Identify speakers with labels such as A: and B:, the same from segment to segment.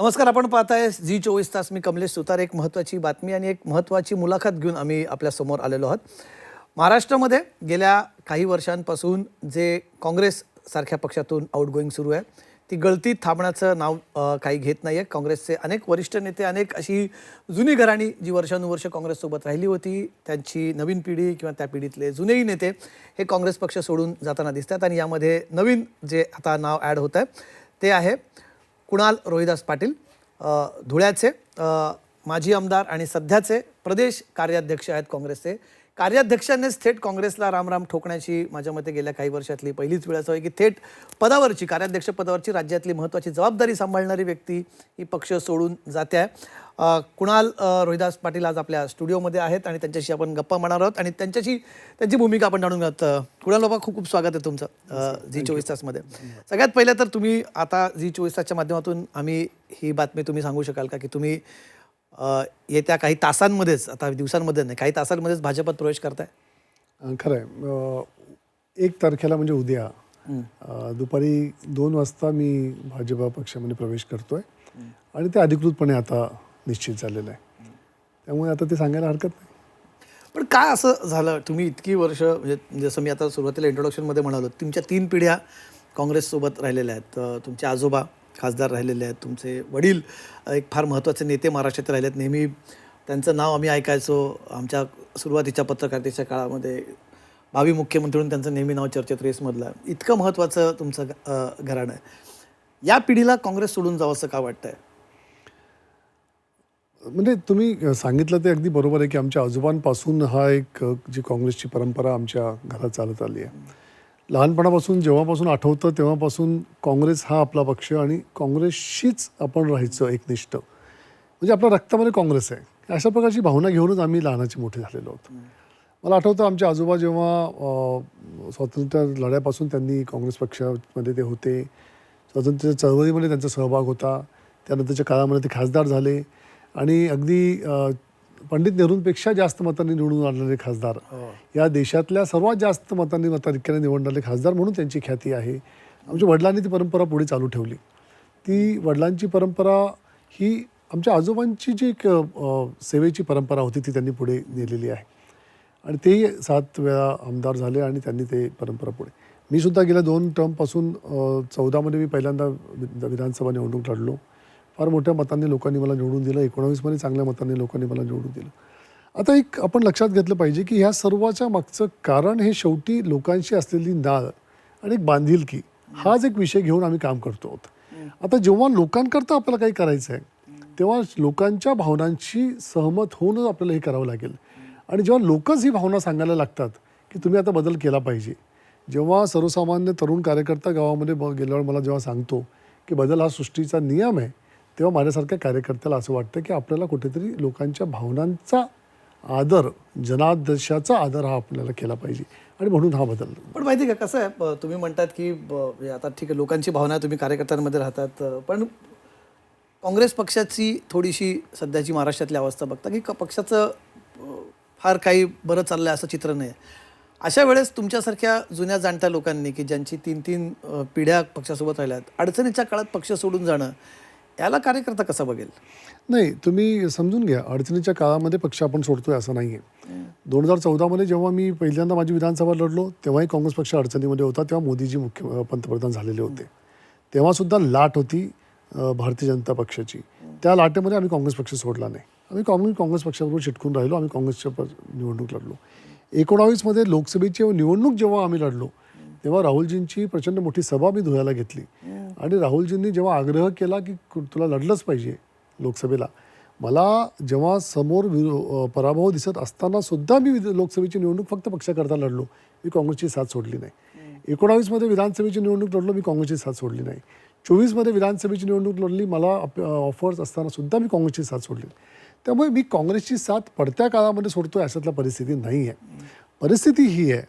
A: नमस्कार आपण पाहताय झी चोवीस तास. मी कमलेश सुतार एक महत्त्वाची बातमी आणि एक महत्त्वाची मुलाखत घेऊन आम्ही आपल्यासमोर आलेलो आहोत. महाराष्ट्रामध्ये गेल्या काही वर्षांपासून जे काँग्रेस सारख्या पक्षातून आउटगोईंग सुरू आहे ती गळती थांबण्याचं नाव काही घेत नाही आहे काँग्रेसचे अनेक वरिष्ठ नेते अनेक अशी जुनी घराणी जी वर्षानुवर्ष काँग्रेससोबत राहिली होती त्यांची नवीन पिढी किंवा त्या पिढीतले जुनेही नेते हे काँग्रेस पक्ष सोडून जाताना दिसतात आणि यामध्ये नवीन जे आता नाव ॲड होत आहे ते आहे कुणाल रोहिदास पाटील धुळ्याचे माजी आमदार आणि सध्याचे प्रदेश कार्याध्यक्ष आहेत काँग्रेसचे. कार्याध्यक्षांनीच थेट काँग्रेसला रामराम ठोकण्याची माझ्या मते गेल्या काही वर्षातली पहिलीच वेळ असं आहे की थेट पदावरची कार्याध्यक्ष पदावरची राज्यातली महत्त्वाची जबाबदारी सांभाळणारी व्यक्ती ही पक्ष सोडून जाते आहे. कुणाल रोहिदास पाटील आज आपल्या स्टुडिओमध्ये आहेत आणि त्यांच्याशी आपण गप्पा मारणार आहोत आणि त्यांच्याशी त्यांची भूमिका आपण जाणून घेत कुणाल बाबा खूप खूप स्वागत आहे तुमचं झी चोवीस तासमध्ये. सगळ्यात पहिलं तर तुम्ही आता झी चोवीस तासच्या माध्यमातून आम्ही ही बातमी तुम्ही सांगू शकाल का? की तुम्ही येत्या काही तासांमध्येच आता दिवसांमध्ये नाही काही तासांमध्येच भाजपात प्रवेश करताय?
B: खरं आहे एक तारखेला म्हणजे उद्या दुपारी दोन वाजता मी भाजपा पक्षामध्ये प्रवेश करतोय. आणि ते अधिकृतपणे आता निश्चित झालेलं आहे. त्यामुळे आता ते सांगायला हरकत नाही.
A: पण काय असं झालं? तुम्ही इतकी वर्ष म्हणजे जसं मी आता सुरुवातीला इंट्रोडक्शनमध्ये म्हणालो तुमच्या तीन पिढ्या काँग्रेससोबत राहिलेल्या आहेत. तुमचे आजोबा खासदार राहिलेले आहेत. तुमचे वडील एक फार महत्त्वाचे नेते महाराष्ट्रात राहिले आहेत नेहमी त्यांचं नाव आम्ही ऐकायचो आमच्या सुरुवातीच्या पत्रकारितेच्या काळामध्ये. भावी मुख्यमंत्री म्हणून त्यांचं नेहमी नाव चर्चेत रेसमधलं. इतकं महत्त्वाचं तुमचं घराणं. आहे या पिढीला काँग्रेस सोडून जावं असं का वाटतंय?
B: म्हणजे तुम्ही सांगितलं ते अगदी बरोबर आहे की आमच्या आजोबांपासून हा एक जी काँग्रेसची परंपरा आमच्या घरात चालत आली आहे. लहानपणापासून जेव्हापासून आठवतं तेव्हापासून काँग्रेस हा आपला पक्ष आणि काँग्रेसशीच आपण राहायचं एकनिष्ठ. म्हणजे आपल्या रक्तामध्ये काँग्रेस आहे. अशा प्रकारची भावना घेऊनच आम्ही लहानाचे मोठे झालेलो आहोत. मला आठवतं आमचे आजोबा जेव्हा स्वातंत्र्य लढ्यापासून त्यांनी काँग्रेस पक्षामध्ये ते होते. स्वातंत्र्य चळवळीमध्ये त्यांचा सहभाग होता. त्यानंतरच्या काळामध्ये ते खासदार झाले. आणि अगदी पंडित नेहरूंपेक्षा जास्त मतांनी निवडून आणलेले खासदार. या देशातल्या सर्वात जास्त मतांनी मताधिक्याने निवडणारे खासदार म्हणून त्यांची ख्याती आहे. आमच्या वडिलांनी ती परंपरा पुढे चालू ठेवली. ती वडिलांची परंपरा ही आमच्या आजोबांची जी एक सेवेची परंपरा होती ती त्यांनी पुढे नेलेली आहे. आणि तेही सात वेळा आमदार झाले आणि त्यांनी ते परंपरा पुढे. मी सुद्धा गेल्या दोन टर्मपासून चौदामध्ये मी पहिल्यांदा विधानसभा निवडणूक लढलो. फार मोठ्या मतांनी लोकांनी मला निवडून दिलं. एकोणावीसमध्ये चांगल्या मतांनी लोकांनी मला निवडून दिलं. आता एक आपण लक्षात घेतलं पाहिजे की ह्या सर्वाच्या मागचं कारण हे शेवटी लोकांशी असलेली नाळ आणि एक बांधिलकी हाच एक विषय घेऊन आम्ही काम करतो आहोत. आता जेव्हा लोकांकरता आपल्याला काही करायचं आहे तेव्हा लोकांच्या भावनांशी सहमत होऊनच आपल्याला हे करावं लागेल. आणि जेव्हा लोकच ही भावना सांगायला लागतात की तुम्ही आता बदल केला पाहिजे. जेव्हा सर्वसामान्य तरुण कार्यकर्ता गावामध्ये ब गेल्यावर मला जेव्हा सांगतो की बदल हा सृष्टीचा नियम आहे तेव्हा माझ्यासारख्या कार्यकर्त्याला असं वाटतं की आपल्याला कुठेतरी लोकांच्या भावनांचा आदर जनादेशाचा आदर हा आपल्याला केला पाहिजे. आणि म्हणून हा बदल.
A: पण माहिती का कसं आहे तुम्ही म्हणतात की ब- आता ठीक आहे लोकांची भावना आहे, तुम्ही कार्यकर्त्यांमध्ये राहतात पण काँग्रेस पक्षाची थोडीशी सध्याची महाराष्ट्रातली अवस्था बघता की पक्षाचं फार काही बरं चाललं आहे असं चित्र नाही. अशा वेळेस तुमच्यासारख्या जुन्या जाणत्या लोकांनी की ज्यांची तीन तीन पिढ्या पक्षासोबत राहिल्यात अडचणीच्या काळात पक्ष सोडून जाणं याला कार्यकर्ता कसा बघेल?
B: नाही तुम्ही समजून घ्या. अडचणीच्या काळामध्ये पक्ष आपण सोडतोय असं नाही आहे दोन हजार चौदामध्ये जेव्हा मी पहिल्यांदा माझी विधानसभा लढलो तेव्हाही काँग्रेस पक्ष अडचणीमध्ये होता तेव्हा मोदीजी मुख्य पंतप्रधान झालेले होते. तेव्हासुद्धा लाट होती भारतीय जनता पक्षाची. त्या लाटेमध्ये आम्ही काँग्रेस पक्ष सोडला नाही. आम्ही काँग्रेस काँग्रेस पक्षाबरोबर चिटकून राहिलो आम्ही काँग्रेसच्या निवडणूक लढलो. एकोणावीसमध्ये लोकसभेची निवडणूक जेव्हा आम्ही लढलो तेव्हा राहुलजींची प्रचंड मोठी सभा मी धुळ्याला घेतली. आणि राहुलजींनी जेव्हा आग्रह केला की तुला लढलंच पाहिजे लोकसभेला मला जेव्हा समोर पराभव दिसत असताना सुद्धा मी लोकसभेची निवडणूक फक्त पक्षाकरता लढलो. मी काँग्रेसची साथ सोडली नाही. एकोणावीसमध्ये विधानसभेची निवडणूक लढलो मी काँग्रेसची साथ सोडली नाही. चोवीसमध्ये विधानसभेची निवडणूक लढली मला ऑफर्स असताना सुद्धा मी काँग्रेसची साथ सोडली नाही. त्यामुळे मी काँग्रेसची साथ पडत्या काळामध्ये सोडतोय अशातला परिस्थिती नाही आहे परिस्थिती ही आहे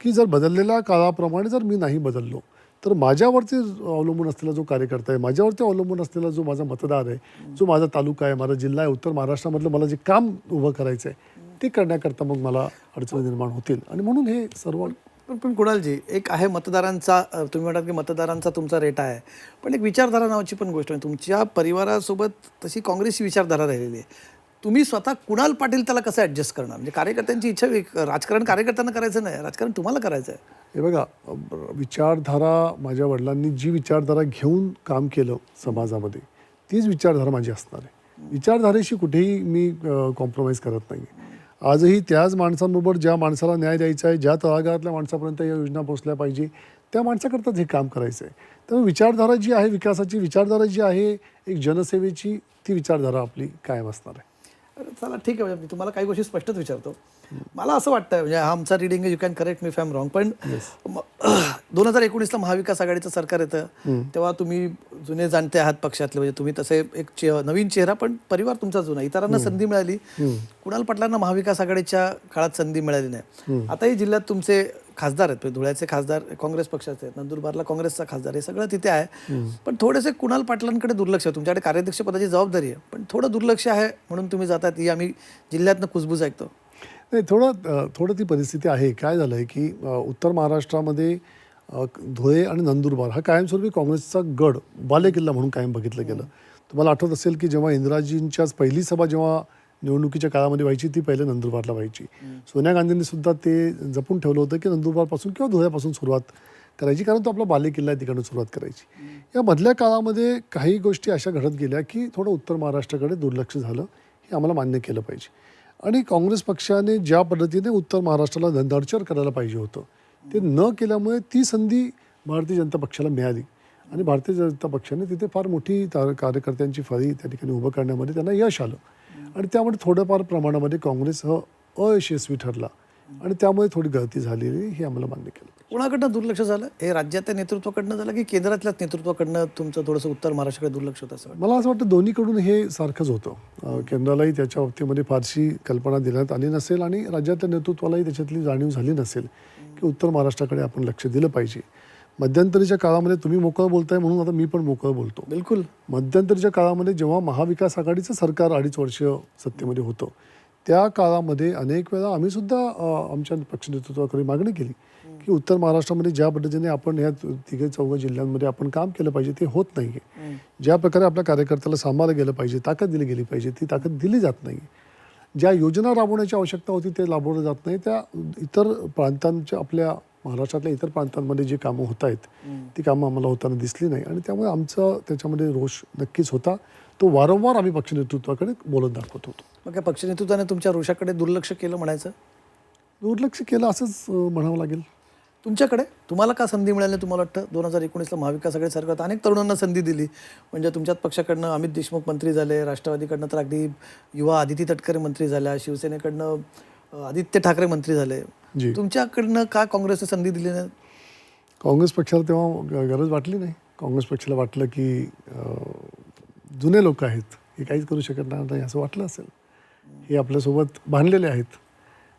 B: की जर बदललेल्या काळाप्रमाणे जर मी नाही बदललो तर माझ्यावरती अवलंबून असलेला जो कार्यकर्ता आहे माझ्यावरती अवलंबून असलेला जो माझा मतदार आहे जो माझा तालुका आहे माझा जिल्हा आहे उत्तर महाराष्ट्रामधलं मला जे काम उभं करायचं आहे ते करण्याकरता मग मला अडचणी निर्माण होतील. आणि म्हणून हे सर्व
A: पण पण कुणालजी एक आहे मतदारांचा तुम्ही म्हणाल की मतदारांचा तुमचा रेटा आहे. पण एक विचारधारा नावाची पण गोष्ट आहे. तुमच्या परिवारासोबत तशी काँग्रेसची विचारधारा राहिलेली आहे. तुम्ही स्वतः कुणाल पाटील त्याला कसं ॲडजस्ट करणार? म्हणजे कार्यकर्त्यांची इच्छा राजकारण कार्यकर्त्यांना करायचं नाही राजकारण तुम्हाला करायचं आहे.
B: हे बघा विचारधारा माझ्या वडिलांनी जी विचारधारा घेऊन काम केलं समाजामध्ये तीच विचारधारा माझी असणार आहे. विचारधारेशी कुठेही मी कॉम्प्रोमाइज करत नाही. आजही त्याच माणसांबरोबर ज्या माणसाला न्याय द्यायचा आहे ज्या तळागाळातल्या माणसापर्यंत या योजना पोचल्या पाहिजे त्या माणसाकरताच हे काम करायचं आहे. त्यामुळे विचारधारा जी आहे विकासाची विचारधारा जी आहे एक जनसेवेची ती विचारधारा आपली कायम असणार आहे.
A: चला ठीक आहे मी तुम्हाला काही गोष्टी स्पष्टच विचारतो. मला असं वाटतं म्हणजे आमचा reading you can correct me if I'm wrong पण दोन हजार एकोणीसला महाविकास आघाडीचं सरकार येतं. तेव्हा तुम्ही जुने जाणते आहात पक्षातले म्हणजे तुम्ही तसे एक चे- नवीन चेहरा पण परिवार तुमचा जुना इतरांना संधी मिळाली. कुणाल पाटलांना महाविकास आघाडीच्या काळात संधी मिळाली नाही. आताही जिल्ह्यात तुमचे खासदार आहेत धुळ्याचे खासदार काँग्रेस पक्षाचे आहेत नंदुरबारला काँग्रेसचा खासदार हे सगळं तिथे आहे. पण थोडेसे कुणाल पाटलांकडे दुर्लक्ष आहे. तुमच्याकडे कार्याध्यक्ष पदाची जबाबदारी आहे. पण थोडं दुर्लक्ष आहे म्हणून तुम्ही जातात ही आम्ही जिल्ह्यातनं कुजबूज ऐकतो.
B: नाही थोडं थोडं ती परिस्थिती आहे. काय झालं आहे की उत्तर महाराष्ट्रामध्ये धुळे आणि नंदुरबार हा कायमस्वरूपी काँग्रेसचा गड बालेकिल्ला म्हणून कायम बघितलं गेलं. तुम्हाला आठवत असेल की जेव्हा इंदिराजींच्याच पहिली सभा जेव्हा निवडणुकीच्या काळामध्ये व्हायची ती पहिले नंदुरबारला व्हायची. सोनिया गांधींनी सुद्धा ते जपून ठेवलं होतं की नंदुरबारपासून किंवा धुळ्यापासून सुरुवात करायची कारण तो आपला बालेकिल्ला आहे तिकडून सुरुवात करायची. या मधल्या काळामध्ये काही गोष्टी अशा घडत गेल्या की थोडं उत्तर महाराष्ट्राकडे दुर्लक्ष झालं हे आम्हाला मान्य केलं पाहिजे. आणि काँग्रेस पक्षाने ज्या पद्धतीने उत्तर महाराष्ट्राला नर्चर करायला पाहिजे होतं ते न केल्यामुळे ती संधी भारतीय जनता पक्षाला मिळाली. आणि भारतीय जनता पक्षाने तिथे फार मोठी कार्यकर्त्यांची फळी त्या ठिकाणी उभं करण्यामध्ये त्यांना यश आलं. आणि त्यामुळे थोड्याफार प्रमाणामध्ये काँग्रेस हा अयशस्वी ठरला. आणि त्यामुळे थोडी गळती झालेली हे आम्हाला मान्य केलं
A: कोणाकडनं दुर्लक्ष झालं? हे राज्याच्या नेतृत्वाकडनं झालं की केंद्रातल्याच नेतृत्वाकडनं तुमचं थोडंसं उत्तर महाराष्ट्राकडे दुर्लक्ष होतं असं?
B: मला असं वाटतं दोन्हीकडून हे सारखंच होतं. केंद्रालाही त्याच्या बाबतीमध्ये फारशी कल्पना देण्यात आली नसेल आणि राज्यातल्या नेतृत्वालाही त्याच्यातली जाणीव झाली नसेल की उत्तर महाराष्ट्राकडे आपण लक्ष दिलं पाहिजे. मध्यंतरीच्या काळामध्ये तुम्ही मोकळं बोलताय म्हणून आता मी पण मोकळं बोलतो.
A: बिलकुल.
B: मध्यंतरीच्या काळामध्ये जेव्हा महाविकास आघाडीचं सरकार अडीच वर्ष सत्तेमध्ये होतं त्या काळामध्ये अनेक वेळा आम्ही सुद्धा आमच्या पक्ष नेतृत्वाकडे मागणी केली की उत्तर महाराष्ट्रामध्ये ज्या पद्धतीने आपण ह्या तिघे चौघ जिल्ह्यांमध्ये आपण काम केलं पाहिजे ते होत नाही ज्या प्रकारे आपल्या कार्यकर्त्याला सांभाळलं गेलं पाहिजे ताकद दिली गेली पाहिजे ती ताकद दिली जात नाही ज्या योजना राबवण्याची आवश्यकता होती ते राबवलं जात नाही. त्या इतर प्रांतांच्या आपल्या महाराष्ट्रातल्या इतर प्रांतांमध्ये जी कामं होत आहेत ती कामं आम्हाला होताना दिसली नाही. आणि त्यामुळे आमचं त्याच्यामध्ये रोष नक्कीच होता. तो वारंवार आम्ही पक्ष नेतृत्वाकडे बोलत दाखवत होतो.
A: मग काय पक्ष नेतृत्वाने तुमच्या रोषाकडे दुर्लक्ष केलं म्हणायचं?
B: दुर्लक्ष केलं असंच म्हणावं लागेल.
A: तुमच्याकडे? तुम्हाला का संधी मिळाली तुम्हाला वाटतं? दोन हजार एकोणीसला महाविकास आघाडी सरकारत अनेक तरुणांना संधी दिली. म्हणजे तुमच्याच पक्षाकडनं अमित देशमुख मंत्री झाले राष्ट्रवादीकडनं तर अगदी युवा आदिती तटकरे मंत्री झाल्या शिवसेनेकडनं आदित्य ठाकरे मंत्री झाले.
B: जी.
A: तुमच्याकडनं का काँग्रेसने संधी दिली नाही?
B: काँग्रेस पक्षाला तेव्हा गरज वाटली नाही. काँग्रेस पक्षाला वाटलं की जुने लोक आहेत हे काहीच करू शकणार नाही असं वाटलं असेल. हे आपल्यासोबत बांधलेले आहेत.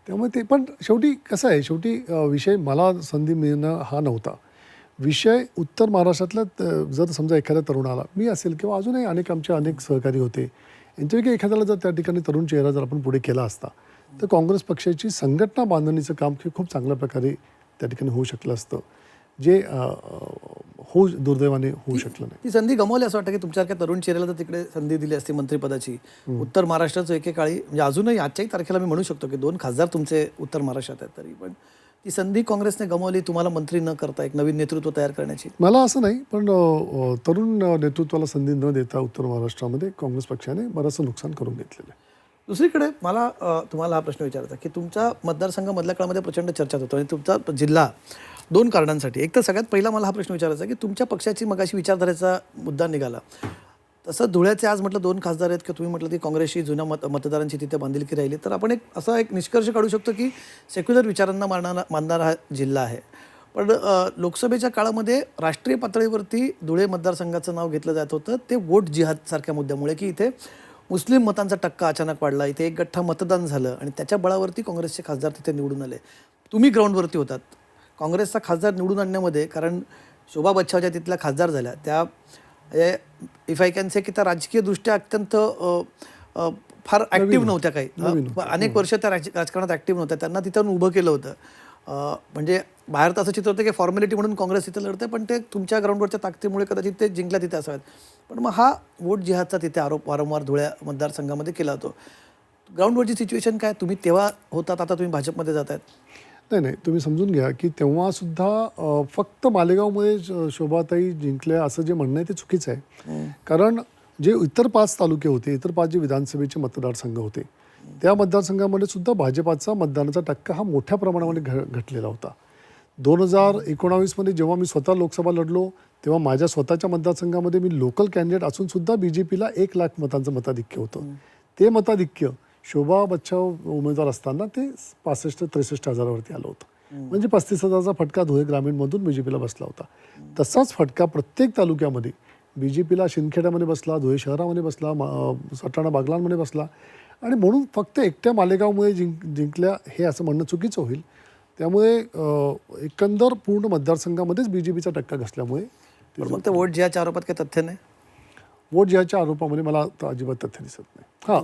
B: त्यामुळे ते पण शेवटी कसं आहे शेवटी विषय मला संधी मिळणं हा नव्हता. विषय उत्तर महाराष्ट्रातल्या त- जर समजा एखाद्या तरुणाला मी असेल किंवा अजूनही अनेक आमचे अनेक सहकारी होते यांच्यापैकी एखाद्याला जर त्या ठिकाणी तरुण चेहरा जर आपण पुढे केला असता तर काँग्रेस पक्षाची संघटना बांधणीचं काम हे खूप चांगल्या प्रकारे त्या ठिकाणी होऊ शकलं असतं. जे होऊ दुर्दैवाने होऊ शकलं नाही.
A: ती संधी गमावली असं वाटतं की तुमच्यासारख्या तरुण चेहऱ्याला तर तिकडे संधी दिली असती मंत्रिपदाची. उत्तर महाराष्ट्राचं एकेकाळी म्हणजे अजूनही आजच्याही तारखेला मी म्हणू शकतो की दोन खासदार तुमचे उत्तर महाराष्ट्रात आहेत तरी पण ती संधी काँग्रेसने गमावली तुम्हाला मंत्री न करता एक नवीन नेतृत्व तयार करण्याची.
B: मला असं नाही पण तरुण नेतृत्वाला संधी न देता उत्तर महाराष्ट्रामध्ये काँग्रेस पक्षाने बरंचसं नुकसान करून घेतलेलं आहे.
A: दुसरीकडे मला तुम्हाला हा प्रश्न विचारायचा की तुमच्या मतदारसंघामधल्या काळामध्ये प्रचंड चर्चा होतो आणि तुमचा जिल्हा दोन कारणांसाठी. एक तर सगळ्यात पहिला मला हा प्रश्न विचारायचा की तुमच्या पक्षाची मगाशी विचारधारेचा मुद्दा निघाला. तसं धुळ्याचे आज म्हटलं दोन खासदार आहेत की तुम्ही म्हटलं की काँग्रेसची जुन्या मत मतदारांची तिथे बांधिलकी राहिली. तर आपण एक असा एक निष्कर्ष काढू शकतो की सेक्युलर विचारांना मानणारा मानणारा हा जिल्हा आहे. पण लोकसभेच्या काळामध्ये राष्ट्रीय पातळीवरती धुळे मतदारसंघाचं नाव घेतलं जात होतं. ते वोट जिहादसारख्या मुद्द्यामुळे की इथे मुस्लिम मतांचा टक्का अचानक वाढला. इथे एक गठ्ठा मतदान झालं आणि त्याच्या बळावरती काँग्रेसचे खासदार तिथे निवडून आले. तुम्ही ग्राउंडवरती होतात. काँग्रेसचा खासदार निवडून आणण्यामध्ये कारण शोभा बच्छाव ज्या तिथल्या खासदार झाल्या. त्या इफ आय कॅन से की त्या राजकीयदृष्ट्या अत्यंत फार ॲक्टिव्ह नव्हत्या काही. अनेक वर्ष त्या राज- राजकारणात ॲक्टिव्ह नव्हत्या. त्यांना तिथून उभं केलं होतं. म्हणजे बाहेर तर असं चित्र होतं की फॉर्मॅलिटी म्हणून काँग्रेस तिथे लढते पण ते तुमच्या ग्राउंडवरच्या ताकदीमुळे कदाचित ते जिंकल्या तिथे असावेत. पण मग हा वोट जिहादचा तिथे आरोप वारंवार धुळ्या मतदारसंघामध्ये केला जातो ग्राउंडवरची सिच्युएशन काय? तुम्ही तेव्हा होतात आता तुम्ही भाजपमध्ये जात आहेत
B: नाही नाही. तुम्ही समजून घ्या की तेव्हासुद्धा फक्त मालेगावमध्ये शोभाताई जिंकल्या असं जे म्हणणं आहे ते चुकीचं आहे. कारण जे इतर पाच तालुके होते इतर पाच जे विधानसभेचे मतदारसंघ होते त्या मतदारसंघामध्ये सुद्धा भाजपाचा मतदानाचा टक्का हा मोठ्या प्रमाणामध्ये घ घटलेला होता. दोन हजार एकोणावीसमध्ये जेव्हा मी स्वतः लोकसभा लढलो तेव्हा माझ्या स्वतःच्या मतदारसंघामध्ये मी लोकल कॅन्डिडेट असून सुद्धा बी जे पीला एक लाख मतांचं मताधिक्य होतं. ते मताधिक्य शोभा बच्चाव उमेदवार असताना ते पासष्ट त्रेसष्ट हजारावरती आलं होतं. म्हणजे पस्तीस हजाराचा फटका धुळे ग्रामीणमधून बी जे पीला बसला होता. तसाच फटका प्रत्येक तालुक्यामध्ये बी जे पीला शिंदखेड्यामध्ये बसला धुळे शहरामध्ये बसला सटाणा बागलांमध्ये बसला. आणि म्हणून फक्त एकट्या मालेगावमध्ये जिंक जिंकल्या हे असं म्हणणं चुकीचं होईल. त्यामुळे एकंदर पूर्ण मतदारसंघामध्येच बी जे पीचा टक्का घसल्यामुळे
A: मग ते वोट जिहाच्या आरोपात काही तथ्य नाही?
B: वोट जिहाच्या आरोपामध्ये मला अजिबात तथ्य दिसत नाही. हां.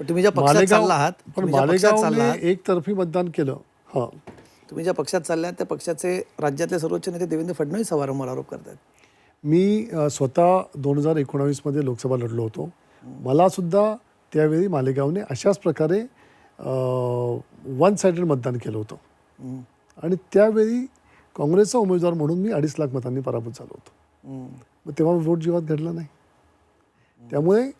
A: पण तुम्ही ज्या पक्षात चालला आहात
B: पण
A: आहात
B: एकतर्फी मतदान केलं. हां.
A: तुम्ही ज्या पक्षात चालल्या त्या पक्षाचे राज्यातले सर्वोच्च नेते देवेंद्र फडणवीस वारंवार आरोप करतात.
B: मी स्वतः दोन हजार एकोणावीसमध्ये लोकसभा लढलो होतो. मला सुद्धा त्यावेळी मालेगावने अशाच प्रकारे वन सायडेड मतदान केलं होतं. आणि त्यावेळी काँग्रेसचा उमेदवार म्हणून मी अडीच लाख मतांनी पराभूत झालो होतो. मग तेव्हा वोट जीवात घडला नाही. त्यामुळे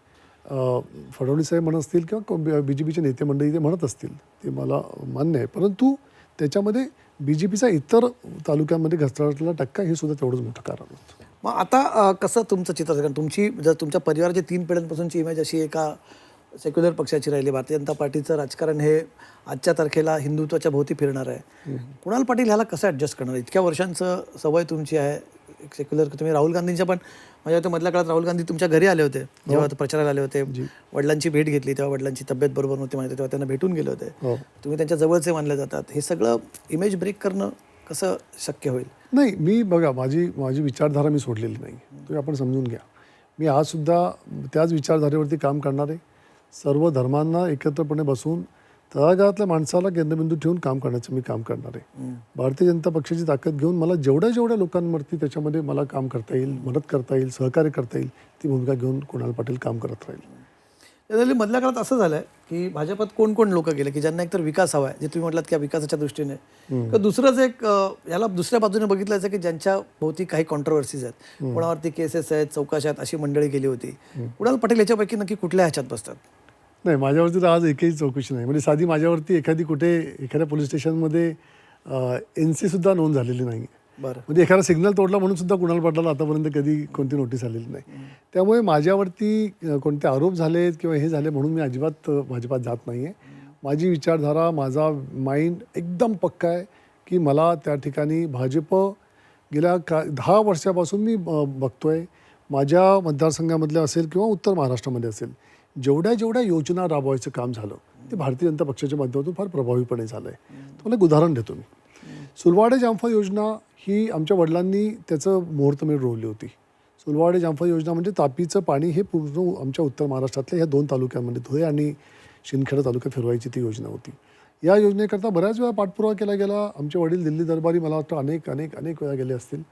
B: फडणवीस साहेब म्हणत असतील किंवा बी जे पीचे नेते मंडळी ते म्हणत असतील ते मला मान्य आहे. परंतु त्याच्यामध्ये बी जे पीचा इतर तालुक्यांमध्ये घसरटला टक्का हे सुद्धा तेवढंच मोठं कारण होतं.
A: मग आता कसं तुमचं चित्र कारण तुमची जर तुमच्या परिवाराची तीन पिढ्यांपासूनची इमेज अशी एका सेक्युलर पक्षाची राहिली. भारतीय जनता पार्टीचं राजकारण हे आजच्या तारखेला हिंदुत्वाच्या भोवती फिरणार आहे. कुणाल पाटील ह्याला कसं ॲडजस्ट करणार? इतक्या वर्षांचं सवय तुमची आहे. एक सेक्युलर तुम्ही राहुल गांधींच्या पण माझ्या होतं मधल्या काळात राहुल गांधी तुमच्या घरी आले होते. जेव्हा ते प्रचाराला आले होते. वडिलांची भेट घेतली तेव्हा वडिलांची तब्येत बरोबर नव्हती म्हणजे तेव्हा त्यांना भेटून गेले होते.
B: हो.
A: तुम्ही त्यांच्या जवळचे मानले जातात. हे सगळं इमेज ब्रेक करणं कसं शक्य होईल?
B: नाही मी बघा माझी माझी विचारधारा मी सोडलेली नाही. तुम्ही आपण समजून घ्या. मी आजसुद्धा त्याच विचारधारेवरती काम करणार आहे सर्व धर्मांना एकत्रपणे बसून तळागाळातल्या माणसाला केंद्रबिंदू ठेवून काम करण्याचं मी काम करणार आहे. भारतीय जनता पक्षाची ताकद घेऊन मला जेवढ्या जेवढ्या लोकांवरती त्याच्यामध्ये मला काम करता येईल मदत करता येईल सहकार्य करता येईल ती भूमिका घेऊन कुणाल पाटील काम करत राहील.
A: मधल्या काळात असं झालंय की भाजपात कोण कोण लोक गेले की ज्यांना एकतर विकास हवा आहे जे तुम्ही म्हटलात की विकासाच्या दृष्टीने. तर दुसरंच एक याला दुसऱ्या बाजूने बघितलं जायचं की ज्यांच्या भोवती काही कॉन्ट्रोवर्सीज आहेत. कोणावरती केसेस आहेत चौकशा आहेत अशी मंडळी गेली होती. कुणाल पाटील याच्यापैकी नक्की कुठल्या ह्याच्यात बसतात?
B: नाही माझ्यावरती तर आज एकही चौकशी नाही. म्हणजे साधी माझ्यावरती एखादी कुठे एखाद्या पोलीस स्टेशनमध्ये एन सी सुद्धा नोंद झालेली नाही
A: बरं.
B: म्हणजे एखादा सिग्नल तोडला म्हणून सुद्धा कुणाल पाटलाला आतापर्यंत कधी कोणती नोटीस आलेली नाही. त्यामुळे माझ्यावरती कोणते आरोप झालेत किंवा हे झाले म्हणून मी अजिबात भाजपात जात नाही आहे माझी विचारधारा माझा माइंड एकदम पक्का आहे की मला त्या ठिकाणी भाजप गेल्या का दहा वर्षापासून मी अ, बघतोय. माझ्या मतदारसंघामधल्या असेल किंवा उत्तर महाराष्ट्रामध्ये असेल जेवढ्या जेवढ्या योजना राबवायचं काम झालं ते भारतीय जनता पक्षाच्या माध्यमातून फार प्रभावीपणे झालं आहे तुम्हाला एक उदाहरण देतो मी. सुलवाडे जामफा योजना ही आमच्या वडिलांनी त्याचं मुहूर्तमेढ रोवली होती. सुलवाडे जामफा योजना म्हणजे तापीचं पाणी हे पूर्ण आमच्या उत्तर महाराष्ट्रातल्या ह्या दोन तालुक्यांमध्ये धुळे आणि शिंदखेडा तालुक्यात फिरवायची ती योजना होती. या योजनेकरता बऱ्याच वेळा पाठपुरावा केला गेला. आमचे वडील दिल्ली दरबारी मला वाटतं अनेक अनेक अनेक वेळा गेले असतील.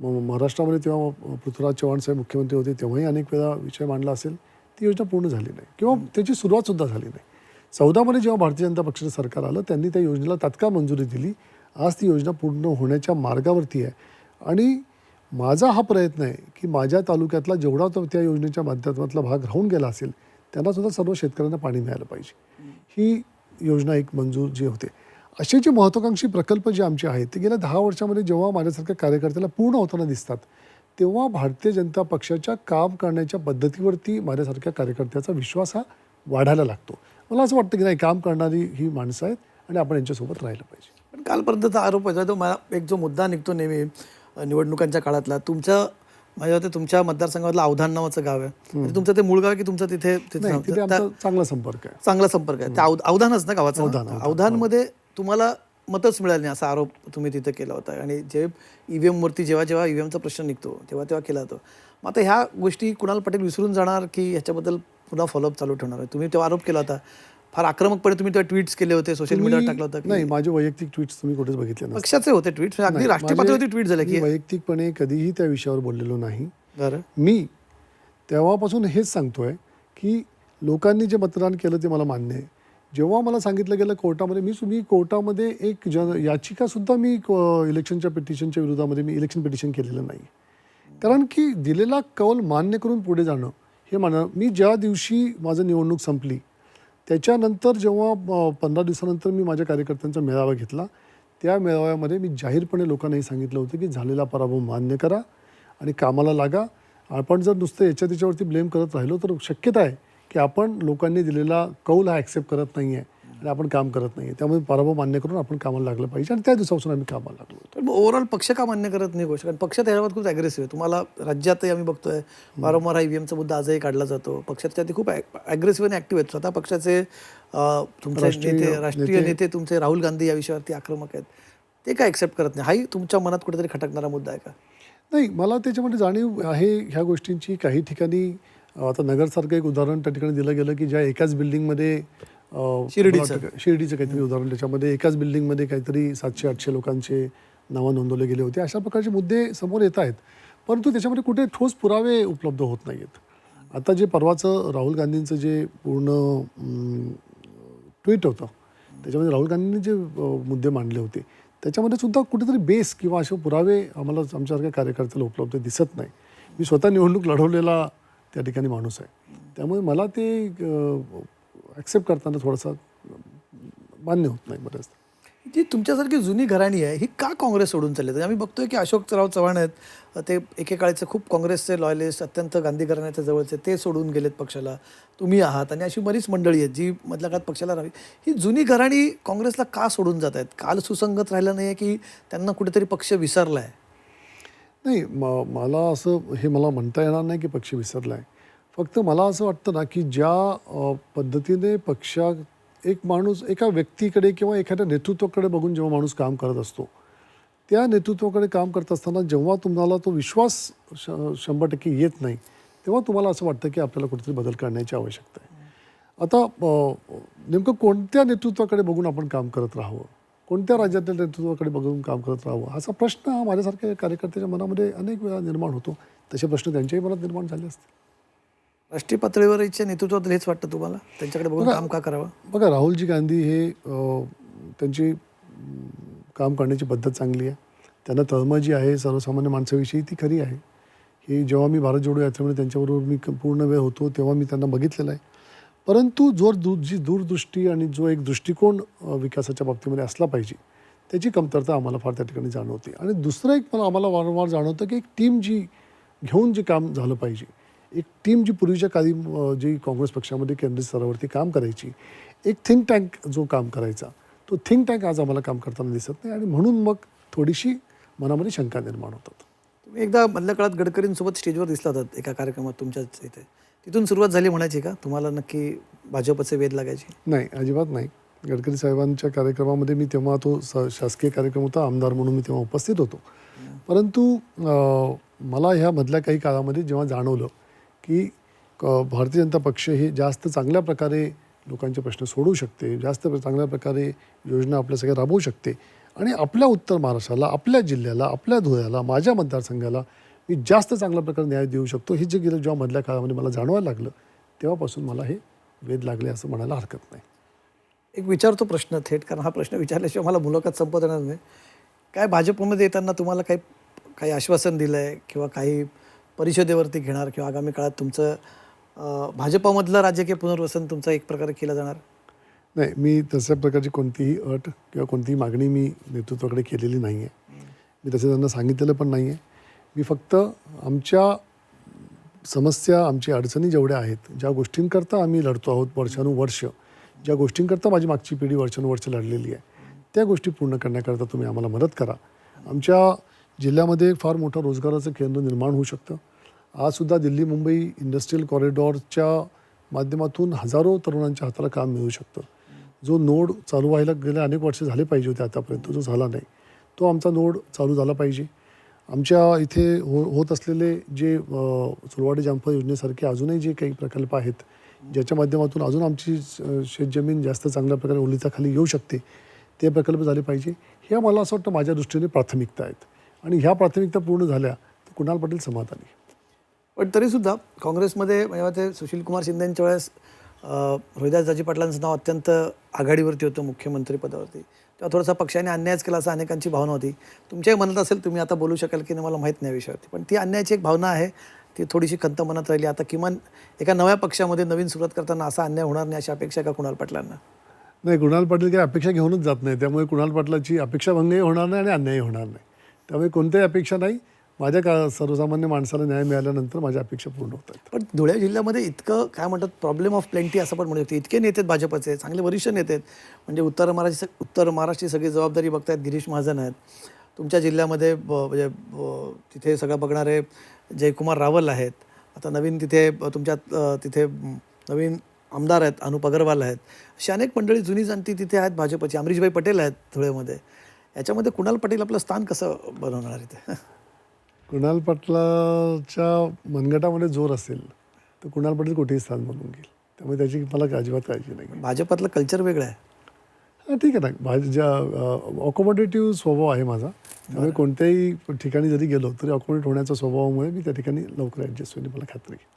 B: महाराष्ट्रामध्ये तेव्हा पृथ्वीराज चव्हाण साहेब मुख्यमंत्री होते तेव्हाही अनेक वेळा विषय मांडला असेल. ती योजना पूर्ण झाली नाही. किंवा त्याची सुरुवातसुद्धा झाली नाही. चौदामध्ये जेव्हा भारतीय जनता पक्षाचं सरकार आलं त्यांनी त्या योजनेला तात्काळ मंजुरी दिली. आज ती योजना पूर्ण होण्याच्या मार्गावरती आहे. आणि माझा हा प्रयत्न आहे की माझ्या तालुक्यातला जेवढा तो त्या योजनेच्या माध्यमातला भाग राहून गेला असेल त्यांनासुद्धा सर्व शेतकऱ्यांना पाणी मिळायला पाहिजे. ही योजना एक मंजूर जी होते. असे जे महत्त्वाकांक्षी प्रकल्प जे आमचे आहेत ते गेल्या दहा वर्षामध्ये जेव्हा माझ्यासारख्या कार्यकर्त्याला पूर्ण होताना दिसतात तेव्हा भारतीय जनता पक्षाच्या काम करण्याच्या पद्धतीवरती माझ्यासारख्या कार्यकर्त्याचा विश्वास हा वाढायला लागतो. मला असं वाटतं की नाही काम करणारी ही माणसं आहेत आणि आपण यांच्यासोबत राहिलं पाहिजे.
A: पण कालपर्यंतचा आरोप आहे तो मला एक जो मुद्दा निघतो नेहमी निवडणुकांच्या काळातला तुमच्या माझ्या मते तुमच्या मतदारसंघातलं अवधान नावाचं गाव आहे. म्हणजे तुमचं ते मूळ गाव आहे की तुमचं तिथे
B: चांगला संपर्क आहे.
A: चांगला संपर्क आहे. त्या अव- अवधानच ना गावाचं?
B: अवधान,
A: अवधानमध्ये तुम्हाला मतच मिळालं नाही असा आरोप तुम्ही तिथे केला होता. आणि जे ईव्हीएम वरती जेव्हा जेव्हा ईव्हीएमचा प्रश्न निघतो तेव्हा तेव्हा केला जातो मग आता ह्या गोष्टी कुणाल पटेल विसरून जाणार की ह्याच्याबद्दल पुन्हा फॉलोअप चालू ठेवणार आहे? तुम्ही तेव्हा आरोप केला होता. फार आक्रमकपणे तुम्ही त्या ट्विट्स केले होते सोशल मीडियावर टाकलं होतं
B: नाही माझे वैयक्तिक ट्विट्स तुम्ही कुठेच बघितले.
A: पक्षाचे होते ट्विट अगदी
B: नाही,
A: राष्ट्रीय पातळीवरती ट्विट झाले की
B: वैयक्तिकपणे कधीही त्या विषयावर बोललेलो नाही.
A: बरं.
B: मी तेव्हापासून हेच सांगतोय की लोकांनी जे मतदान केलं ते मला मान्य आहे. जेव्हा मला सांगितलं गेलं कोर्टामध्ये मी मी कोर्टामध्ये एक जन याचिकासुद्धा मी क- इलेक्शनच्या पिटिशनच्या विरोधामध्ये मी इलेक्शन पिटिशन केलेलं नाही. कारण की दिलेला कौल मान्य करून पुढे जाणं हे म्हणा मी ज्या दिवशी माझं निवडणूक संपली त्याच्यानंतर जेव्हा पंधरा दिवसानंतर मी माझ्या कार्यकर्त्यांचा मेळावा घेतला त्या मेळाव्यामध्ये मी जाहीरपणे लोकांना हे सांगितलं होतं की झालेला पराभव मान्य करा आणि कामाला लागा. आपण जर नुसतं याच्या त्याच्यावरती ब्लेम करत राहिलो तर शक्यता आहे की आपण लोकांनी दिलेला कौल हा ॲक्सेप्ट करत नाही आहे आणि आपण काम करत नाही त्यामुळे पराभव मान्य करून आपण कामाला लागलं पाहिजे आणि त्या दिवसापासून आम्ही कामाला लागलो
A: तर ओव्हरऑल पक्ष का मान्य करत नाही गोष्ट? कारण पक्ष त्याच्यावर खूप अग्रेसिव्ह आहे. तुम्हाला राज्यातही आम्ही बघतोय. वारंवार हा ईव्हीएमचा मुद्दा आजही काढला जातो. पक्षाच्या ते खूप अग्रेसिव्ह आणि ऍक्टिव्ह आहेत. स्वतः पक्षाचे तुमचे
B: राष्ट्रीय
A: नेते राष्ट्रीय
B: नेते-
A: तुमचे राहुल गांधी या विषयावरती आक्रमक आहेत. ते काय एक्सेप्ट करत नाही? हाही तुमच्या मनात कुठेतरी खटकणारा मुद्दा आहे का?
B: नाही मला त्याच्यामध्ये जाणीव आहे ह्या गोष्टींची. काही ठिकाणी आता नगरसारखं एक उदाहरण त्या ठिकाणी दिलं गेलं की ज्या एकाच बिल्डिंगमध्ये
A: शिर्डीचं.
B: शिर्डीचं काहीतरी उदाहरण. त्याच्यामध्ये एकाच बिल्डिंगमध्ये काहीतरी सातशे आठशे लोकांचे नावं नोंदवले गेले होते. अशा प्रकारचे मुद्दे समोर येत आहेत. परंतु त्याच्यामध्ये कुठे ठोस पुरावे उपलब्ध होत नाही आहेत आता जे परवाचं राहुल गांधींचं जे पूर्ण ट्विट होतं त्याच्यामध्ये राहुल गांधींनी जे मुद्दे मांडले होते त्याच्यामध्ये सुद्धा कुठेतरी बेस किंवा असे पुरावे आम्हाला आमच्यासारख्या कार्यकर्त्याला उपलब्ध दिसत नाही. मी स्वतः निवडणूक लढवलेला त्या ठिकाणी माणूस आहे. त्यामुळे मला ते ॲक्सेप्ट करताना थोडासा मान्य होत नाही बऱ्याचदा.
A: जी तुमच्यासारखी जुनी घराणी आहे ही का काँग्रेस सोडून चालली? आहे? आम्ही बघतोय की अशोकराव चव्हाण आहेत. ते एकेकाळीचे खूप काँग्रेसचे लॉयलिस्ट अत्यंत गांधी घराण्याच्या जवळचे ते सोडून गेलेत पक्षाला. तुम्ही आहात आणि अशी बरीच मंडळी आहेत जी मधल्या काळात पक्षाला राहावी. ही जुनी घराणी काँग्रेसला का सोडून जात आहेत? काल सुसंगत राहिलं नाही आहे की त्यांना कुठेतरी पक्ष विसरला आहे
B: नाही म मला असं हे मला म्हणता येणार नाही की पक्ष विसरला आहे फक्त मला असं वाटतं ना की ज्या पद्धतीने पक्षा एक माणूस एका व्यक्तीकडे किंवा एखाद्या नेतृत्वाकडे बघून जेव्हा माणूस काम करत असतो त्या नेतृत्वाकडे काम करत असताना जेव्हा तुम्हाला तो विश्वास श शंभर टक्के येत नाही तेव्हा तुम्हाला असं वाटतं की आपल्याला कुठेतरी बदल करण्याची आवश्यकता आहे. आता नेमकं कोणत्या नेतृत्वाकडे बघून आपण काम करत राहावं? कोणत्या राज्यातल्या नेतृत्वाकडे बघून काम करत राहावं? असा प्रश्न हा माझ्यासारख्या कार्यकर्त्याच्या मनामध्ये अनेक वेळा निर्माण होतो. तसे प्रश्न त्यांच्याही मनात निर्माण झाले असते
A: राष्ट्रीय पातळीवरच्या नेतृत्वात हेच वाटतं तुम्हाला? त्यांच्याकडे बघून काम का करावं?
B: बघा राहुलजी गांधी हे त्यांची काम करण्याची पद्धत चांगली आहे. त्यांना तळमळ जी आहे सर्वसामान्य माणसाविषयी ती खरी आहे. ही जेव्हा मी भारत जोडो यात्रेमध्ये त्यांच्याबरोबर मी क- पूर्ण वेळ होतो तेव्हा मी त्यांना बघितलेलं आहे. परंतु जो दू जी दूरदृष्टी आणि जो एक दृष्टिकोन विकासाच्या बाबतीमध्ये असला पाहिजे त्याची कमतरता आम्हाला फार त्या ठिकाणी जाणवते. आणि दुसरं एक मला आम्हाला वारंवार जाणवतं की एक टीम जी घेऊन जे काम झालं पाहिजे एक टीम जी पूर्वीच्या काळी जी काँग्रेस पक्षामध्ये केंद्रीय स्तरावरती काम करायची एक थिंक टँक जो काम करायचा तो थिंक टँक आज आम्हाला काम करताना दिसत नाही आणि म्हणून मग थोडीशी मनामध्ये शंका निर्माण होतात.
A: तुम्ही एकदा मधल्या काळात गडकरींसोबत स्टेजवर दिसला होतात एका कार्यक्रमात तुमच्याच इथे. तिथून सुरुवात झाली म्हणायची का? तुम्हाला नक्की भाजपचे वेध लागायचे?
B: नाही अजिबात नाही. गडकरी साहेबांच्या कार्यक्रमामध्ये मी तेव्हा तो स शासकीय कार्यक्रम होता आमदार म्हणून मी तेव्हा उपस्थित होतो. परंतु मला ह्या मधल्या काही काळामध्ये जेव्हा जाणवलं की क- भारतीय जनता पक्ष हे जास्त चांगल्या प्रकारे लोकांचे प्रश्न सोडवू शकते जास्त चांगल्या प्रकारे योजना आपल्या सगळ्या राबवू शकते आणि आपल्या उत्तर महाराष्ट्राला आपल्या जिल्ह्याला आपल्या धुळ्याला माझ्या मतदारसंघाला मी जास्त चांगल्या प्रकारे न्याय देऊ शकतो. हे जे गेलं जेव्हा मधल्या काळामध्ये मला जाणवायला लागलं तेव्हापासून मला हे वेध लागले असं म्हणायला हरकत नाही.
A: एक विचारतो प्रश्न थेट कारण हा प्रश्न विचारल्याशिवाय मला मुलाखत संपत येणार नाही. काय भाजपमध्ये येताना तुम्हाला काही काही आश्वासन दिलं आहे किंवा काही परिषदेवरती घेणार किंवा आगामी काळात तुमचं भाजपमधलं राजकीय पुनर्वसन तुमचं एक प्रकारे केलं जाणार?
B: नाही मी तशा प्रकारची कोणतीही अट किंवा कोणतीही मागणी मी नेतृत्वाकडे केलेली नाही आहे मी तसं त्यांना सांगितलेलं पण नाही आहे मी फक्त आमच्या समस्या आमची अडचणी जेवढ्या आहेत ज्या गोष्टींकरता आम्ही लढतो आहोत वर्षानुवर्ष ज्या गोष्टींकरता माझी मागची पिढी वर्षानुवर्ष लढलेली आहे त्या गोष्टी पूर्ण करण्याकरता तुम्ही आम्हाला मदत करा. आमच्या जिल्ह्यामध्ये एक फार मोठं रोजगाराचं केंद्र निर्माण होऊ शकतं. आजसुद्धा दिल्ली मुंबई इंडस्ट्रीयल कॉरिडॉरच्या माध्यमातून हजारो तरुणांच्या हाताला काम मिळू शकतं. जो नोड चालू व्हायला गेले अनेक वर्ष झाले पाहिजे होते आतापर्यंत जो झाला नाही तो आमचा नोड चालू झाला पाहिजे. आमच्या इथे हो होत असलेले जे सुलवाडी जामफळ योजनेसारखे अजूनही जे काही प्रकल्प आहेत ज्याच्या माध्यमातून अजून आमची शेतजमीन जास्त चांगल्या प्रकारे ओलिताखाली येऊ शकते ते प्रकल्प झाले पाहिजे. ह्या मला असं वाटतं माझ्या दृष्टीने प्राथमिकता आहेत. आणि ह्या प्राथमिकता पूर्ण झाल्या तर कुणाल पाटील समाधानी.
A: पण तरीसुद्धा काँग्रेसमध्ये म्हणजे ते सुशील कुमार वेळेस रोहिदास दाजी पाटलांचं नाव अत्यंत आघाडीवरती होतं मुख्यमंत्रीपदावरती तेव्हा थोडासा पक्षाने अन्यायच केला असं अनेकांची भावना होती. तुमच्याही मनात असेल तुम्ही आता बोलू शकाल की नाही मला माहीत नाही विषयावरती. पण ती अन्यायाची एक भावना आहे ती थोडीशी खंत मनात राहिली. आता किमान एका नव्या पक्षामध्ये नवीन सुरुवात करताना असा अन्याय होणार नाही अशी अपेक्षा का कुणाल पाटलांना?
B: नाही कुणाल पाटील काही अपेक्षा घेऊनच जात नाही. त्यामुळे कुणाल पाटलाची अपेक्षाभंगही होणार नाही आणि अन्यायही होणार नाही. त्यामुळे कोणत्याही अपेक्षा नाही. माझ्या का सर्वसामान्य माणसाला न्याय मिळाल्यानंतर माझ्या अपेक्षा पूर्ण होतात.
A: पण धुळे जिल्ह्यामध्ये इतकं काय म्हणतात प्रॉब्लेम ऑफ प्लेंटी असं पण म्हणू शकतो इतके नेते आहेत भाजपचे चांगले वरिष्ठ नेते आहेत. म्हणजे उत्तर महाराष्ट्र उत्तर महाराष्ट्राची सगळी जबाबदारी बघतायत गिरीश महाजन आहेत. तुमच्या जिल्ह्यामध्ये ब- म्हणजे तिथे सगळं बघणारे जयकुमार रावल आहेत. आता नवीन तिथे तुमच्या तिथे नवीन आमदार आहेत अनुप अगरवाल आहेत. अशी अनेक मंडळी जुनी जाणती तिथे आहेत भाजपची. अमरीशभाई पटेल आहेत धुळेमध्ये. याच्यामध्ये कुणाल पटेल आपलं स्थान कसं बनवणार इथे?
B: कुणाल पाटलाच्या मनगटामध्ये जोर असेल तर कुणाल पाटील कुठेही स्थान बनवून घेईल त्यामुळे त्याची मला अजिबात काळजी नाही.
A: भाजपातलं कल्चर वेगळं आहे.
B: हां ठीक आहे ना. माझ्या ज्या अकोमोडेटिव्ह स्वभाव आहे माझा त्यामुळे कोणत्याही ठिकाणी जरी गेलो तरी अकोमोडेट होण्याच्या स्वभावामुळे मी त्या ठिकाणी लवकर ॲडजस्ट होईल मला खात्री आहे.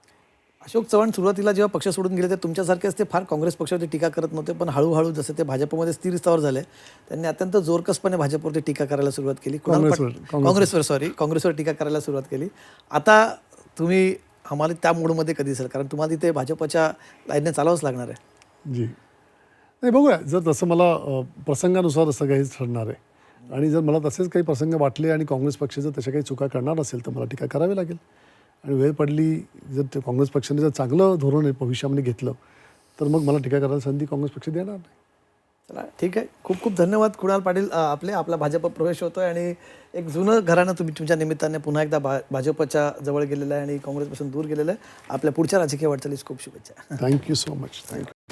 A: अशोक चव्हाण सुरुवातीला जेव्हा पक्ष सोडून गेले ते तुमच्यासारखेच ते फार काँग्रेस पक्षावरती टीका करत नव्हते पण हळूहळू जसे ते भाजपमध्ये स्थिर स्थावर झाले त्यांनी अत्यंत जोरकसपणे भाजपवरती टीका करायला सुरुवात केली.
B: काँग्रेसवर-
A: सॉरी काँग्रेसवर. टीका करायला सुरुवात केली. आता तुम्ही आम्हाला त्या मूडमध्ये कधी दिसेल? कारण तुम्हाला तिथे भाजपच्या लाईनने चालावंच लागणार आहे.
B: जी. नाही बघूया. जर तसं मला प्रसंगानुसार असं काही ठरणार आहे. आणि जर मला तसेच काही प्रसंग वाटले आणि काँग्रेस पक्ष जर तशा काही चुका करणार असेल तर मला टीका करावी लागेल. आणि वेळ पडली जर ते काँग्रेस पक्षाने जर चांगलं धोरण भविष्यामध्ये घेतलं तर मग मला टीका करायला संधी काँग्रेस पक्ष देणार नाही.
A: चला ठीक आहे. खूप खूप धन्यवाद कुणाल पाटील आपले आपला भाजप प्रवेश होतोय आणि एक जुनं घराणं तुम्ही तुमच्या निमित्ताने पुन्हा एकदा भा भाजपच्या जवळ गेलेलं आहे आणि काँग्रेसपासून दूर गेलेलं आहे. आपल्या पुढच्या राजकीय वाटचालीस खूप शुभेच्छा.
B: Thank you so much thank you